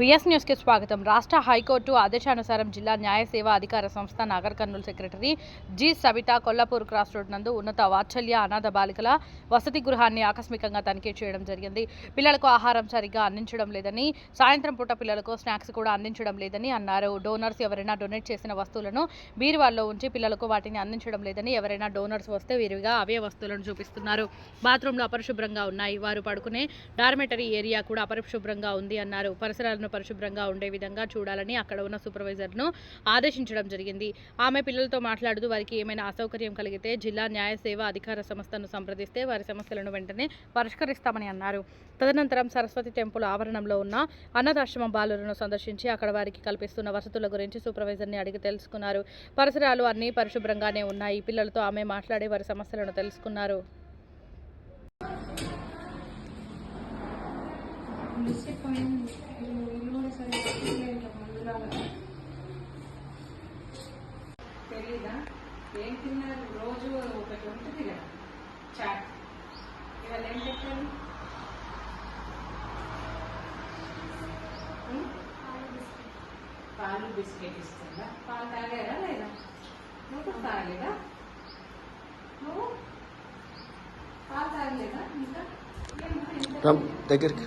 VS న్యూస్కి స్వాగతం. రాష్ట్ర హైకోర్టు ఆదేశానుసారం జిల్లా న్యాయ సేవా అధికార సంస్థ Nagarkurnool secretary G Savitha Kollapur cross road నందు ఉన్నత వాత్సల్య అనాథ బాలికల వసతి గృహాన్ని ఆకస్మికంగా తనిఖీ చేయడం జరిగింది. పిల్లలకు ఆహారం సరిగ్గా అందించడం లేదని సాయంత్రం పూట పిల్లలకు స్నాక్స్ కూడా అందించడం లేదని అన్నారు. డోనర్స్ ఎవరైనా డొనేట్ చేసిన వస్తువులను బీరువాల్లో ఉంచి పిల్లలకు వాటిని అందించడం లేదని ఎవరైనా డోనర్స్ వస్తే వీరిగా అవే వస్తువులను చూపిస్తున్నారు. బాత్రూంలు అపరిశుభ్రంగా ఉన్నాయి. వారు పడుకునే డార్మెటరీ ఏరియా కూడా అపరిశుభ్రంగా ఉంది అన్నారు. పరిసరాలను పరిశుభ్రంగా ఉండే విధంగా చూడాలని అక్కడ ఉన్న సూపర్వైజర్ను ఆదేశించడం జరిగింది. ఆమె పిల్లలతో మాట్లాడుతూ వారికి ఏమైనా అసౌకర్యం కలిగితే జిల్లా న్యాయ సేవ అధికార సంస్థను సంప్రదిస్తే వారి సమస్యలను వెంటనే పరిష్కరిస్తామని అన్నారు. తదనంతరం సరస్వతి టెంపుల్ ఆవరణంలో ఉన్న అన్నదాశ్రమ బాలులను సందర్శించి అక్కడ వారికి కల్పిస్తున్న వసతుల గురించి సూపర్వైజర్ని అడిగి తెలుసుకున్నారు. పరిసరాలు అన్నీ పరిశుభ్రంగానే ఉన్నాయి. పిల్లలతో ఆమె మాట్లాడి వారి సమస్యలను తెలుసుకున్నారు. మిస్సిపోయింది ఇల్లు సరిగ్గా ముందులాగా తెలీదా ఏం తిన్నారు రోజు ఒకటి ఉంటుంది కదా చాట్ ఇవాళ ఏం పెట్టారు పాలు బిస్కెట్ ఇస్తుందా పాలు తాగారా లేదా నువ్వు తాగలేదా నువ్వు పాలు తాగలేదా ఇంకా దగ్గరికి